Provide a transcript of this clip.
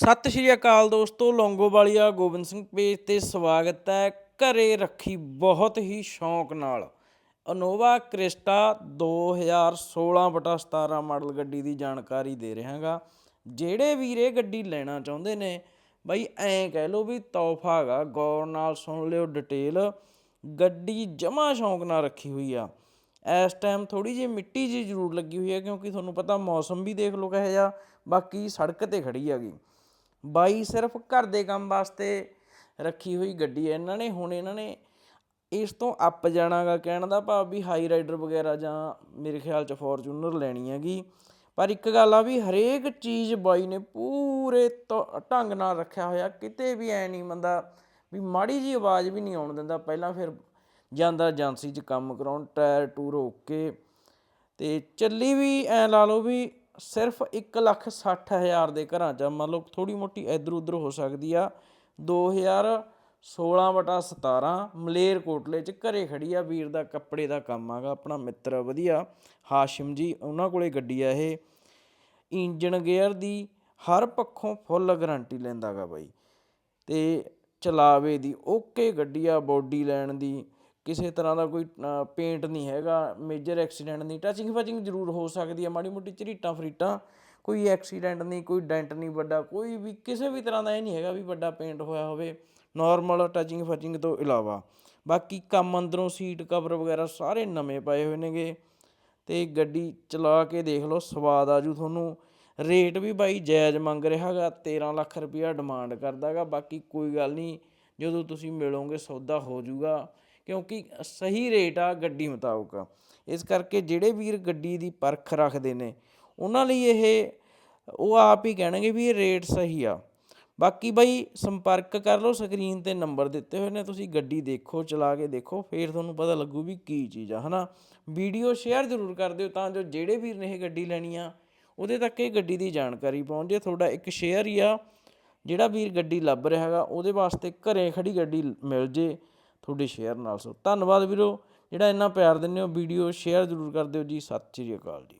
ਸਤਿ ਸ਼੍ਰੀ ਅਕਾਲ ਦੋਸਤੋ, ਲੌਂਗੋਵਾਲੀਆ ਗੋਬਿੰਦ ਸਿੰਘ ਪੇਜ ਤੇ ਸਵਾਗਤ ਹੈ। ਘਰੇ ਰੱਖੀ ਬਹੁਤ ਹੀ ਸ਼ੌਂਕ ਨਾਲ ਅਨੋਵਾ ਕ੍ਰਿਸਟਾ 2016 ਬਟਾ 17 ਮਾਡਲ ਗੱਡੀ ਦੀ ਜਾਣਕਾਰੀ ਦੇ ਰਿਹਾਗਾ। ਜਿਹੜੇ ਵੀਰ ਇਹ ਗੱਡੀ ਲੈਣਾ ਚਾਹੁੰਦੇ ਨੇ, ਬਈ ਐਂ ਕਹਿ ਲਓ ਵੀ ਤੋਹਫਾ ਹੈਗਾ, ਗੌਰ ਨਾਲ ਸੁਣ ਲਿਓ ਡਿਟੇਲ। ਗੱਡੀ ਜਮਾ ਸ਼ੌਂਕ ਨਾਲ ਰੱਖੀ ਹੋਈ ਆ। ਇਸ ਟਾਈਮ ਥੋੜੀ ਜਿਹੀ ਮਿੱਟੀ ਜੀ ਜ਼ਰੂਰ ਲੱਗੀ ਹੋਈ ਹੈ ਕਿਉਂਕਿ ਤੁਹਾਨੂੰ ਪਤਾ ਮੌਸਮ ਵੀ ਦੇਖ ਲਓ ਕਿਹੋ ਜਿਹਾ, ਬਾਕੀ ਸੜਕ ਤੇ ਖੜੀ ਹੈਗੀ। ਬਾਈ ਸਿਰਫ ਘਰ ਦੇ ਕੰਮ ਵਾਸਤੇ ਰੱਖੀ ਹੋਈ ਗੱਡੀ ਹੈ। ਇਹਨਾਂ ਨੇ, ਹੁਣ ਇਹਨਾਂ ਨੇ ਇਸ ਤੋਂ ਅੱਪ ਜਾਣਾਗਾ ਕਹਿਣ ਦਾ ਭਾਵ ਵੀ ਹਾਈ ਰਾਈਡਰ ਵਗੈਰਾ ਜਾਂ ਮੇਰੇ ਖਿਆਲ ਚ ਫੋਰਚੂਨਰ ਲੈਣੀ ਹੈਗੀ। ਪਰ ਇੱਕ ਗੱਲ ਆ ਵੀ ਹਰੇਕ ਚੀਜ਼ ਬਾਈ ਨੇ ਪੂਰੇ ਤ- ਢੰਗ ਨਾਲ ਰੱਖਿਆ ਹੋਇਆ। ਕਿਤੇ ਵੀ ਐ ਨਹੀਂ ਬੰਦਾ ਵੀ ਮਾੜੀ ਜੀ ਆਵਾਜ਼ ਵੀ ਨਹੀਂ ਆਉਣ ਦਿੰਦਾ। ਪਹਿਲਾਂ ਫਿਰ ਜਾਂਦਾ ਏਜੰਸੀ 'ਚ ਕੰਮ ਕਰਾਉਣ, ਟਾਇਰ ਟੂਰ ਓਕੇ ਤੇ ਚੱਲੀ ਵੀ ਐ ਲਾ ਲਓ ਵੀ ਸਿਰਫ 1 ਲੱਖ 60 ਹਜ਼ਾਰ ਦੇ ਘਰਾਂ 'ਚ ਮੰਨ ਲਓ ਥੋੜੀ ਮੋਟੀ ਇਧਰ ਉਧਰ ਹੋ ਸਕਦੀ ਆ। 2016 ਬਟਾ 17 ਮਲੇਰ ਕੋਟਲੇ 'ਚ ਘਰੇ ਖੜੀ ਆ। ਵੀਰ ਦਾ ਕੱਪੜੇ ਦਾ ਕੰਮ ਆਗਾ ਆਪਣਾ ਮਿੱਤਰ ਵਧੀਆ। ਹਾਸ਼ਿਮ ਜੀ, ਉਹਨਾਂ ਕੋਲੇ ਗੱਡੀ ਆ ਇਹ। ਇੰਜਨ ਗੇਅਰ ਦੀ ਹਰ ਪੱਖੋਂ ਫੁੱਲ ਗਾਰੰਟੀ ਲੈਂਦਾਗਾ ਬਾਈ। ਤੇ ਚਲਾਵੇ ਦੀ ਓਕੇ ਗੱਡੀ ਆ, ਬੋਡੀ ਲੈਣ ਦੀ। ਕਿਸੇ ਤਰ੍ਹਾਂ ਦਾ ਕੋਈ ਪੇਂਟ ਨਹੀਂ ਹੈਗਾ ਮੇਜਰ ਐਕਸੀਡੈਂਟ ਨਹੀਂ ਟਚਿੰਗ ਫਚਿੰਗ ਜ਼ਰੂਰ ਹੋ ਸਕਦੀ ਹੈ, ਮਾੜੀ ਮੋਟੀ ਝਰੀਟਾਂ ਫਰੀਟਾਂ, ਕੋਈ ਐਕਸੀਡੈਂਟ ਨਹੀਂ, ਕੋਈ ਡੈਂਟ ਨਹੀਂ ਵੱਡਾ, ਕੋਈ ਵੀ ਕਿਸੇ ਵੀ ਤਰ੍ਹਾਂ ਦਾ ਇਹ ਨਹੀਂ ਹੈਗਾ ਵੀ ਵੱਡਾ ਪੇਂਟ ਹੋਇਆ ਹੋਵੇ ਨੋਰਮਲ ਟਚਿੰਗ ਫਚਿੰਗ ਤੋਂ ਇਲਾਵਾ। ਬਾਕੀ ਕੰਮ ਅੰਦਰੋਂ ਸੀਟ ਕਵਰ ਵਗੈਰਾ ਸਾਰੇ ਨਵੇਂ ਪਏ ਹੋਏ ਨੇਗੇ, ਤੇ ਗੱਡੀ ਚਲਾ ਕੇ ਦੇਖ ਲਓ, ਸਵਾਦ ਆਜੂ ਤੁਹਾਨੂੰ। ਰੇਟ ਵੀ ਬਾਈ ਜਾਇਜ਼ ਮੰਗ ਰਿਹਾਗਾ 13 ਲੱਖ ਰੁਪਇਆ ਡਿਮਾਂਡ ਕਰਦਾਗਾ ਬਾਕੀ ਕੋਈ ਗੱਲ ਨਹੀਂ, ਜਦੋਂ ਤੁਸੀਂ ਮਿਲੋਗੇ ਸੌਦਾ ਹੋ ਜਾਊਗਾ ਕਿਉਂਕਿ ਸਹੀ ਰੇਟ ਆ ਗੱਡੀ ਮੁਤਾਬਕ। ਇਸ ਕਰਕੇ ਜਿਹੜੇ ਵੀਰ ਗੱਡੀ ਦੀ ਪਰਖ ਰੱਖਦੇ ਨੇ, ਉਹਨਾਂ ਲਈ ਇਹ, ਉਹ ਆਪ ਹੀ ਕਹਿਣਗੇ ਵੀ ਇਹ ਰੇਟ ਸਹੀ ਆ। ਬਾਕੀ ਬਾਈ ਸੰਪਰਕ ਕਰ ਲਓ ਸਕਰੀਨ ਤੇ ਨੰਬਰ ਦਿੱਤੇ ਹੋਏ ਨੇ, ਤੁਸੀਂ ਗੱਡੀ ਦੇਖੋ, ਚਲਾ ਕੇ ਦੇਖੋ, ਫੇਰ ਤੁਹਾਨੂੰ ਪਤਾ ਲੱਗੂ ਵੀ ਕੀ ਚੀਜ਼ ਆ, ਹਨਾ? ਵੀਡੀਓ ਸ਼ੇਅਰ ਜ਼ਰੂਰ ਕਰ ਦਿਓ ਤਾਂ ਜੋ ਜਿਹੜੇ ਵੀਰ ਨੇ ਇਹ ਗੱਡੀ ਲੈਣੀ ਆ, ਉਹਦੇ ਤੱਕ ਇਹ ਗੱਡੀ ਦੀ ਜਾਣਕਾਰੀ ਪਹੁੰਚ ਜੇ। ਤੁਹਾਡਾ ਇੱਕ ਸ਼ੇਅਰ ਹੀ ਆ, ਜਿਹੜਾ ਵੀਰ ਗੱਡੀ ਲੱਭ ਰਿਹਾ ਹੈਗਾ, ਉਹਦੇ ਵਾਸਤੇ ਘਰੇ ਖੜੀ ਗੱਡੀ ਮਿਲ ਜੇ। ਤੁਹਾਡੇ ਸ਼ੇਅਰ ਨਾਲ ਸੋ ਧੰਨਵਾਦ ਵੀਰੋ। ਜਿਹੜਾ ਇੰਨਾ ਪਿਆਰ ਦਿੰਦੇ ਹੋ, ਵੀਡੀਓ ਸ਼ੇਅਰ ਜ਼ਰੂਰ ਕਰ ਦਿਓ ਜੀ। ਸਤਿ ਸ਼੍ਰੀ ਅਕਾਲ ਜੀ।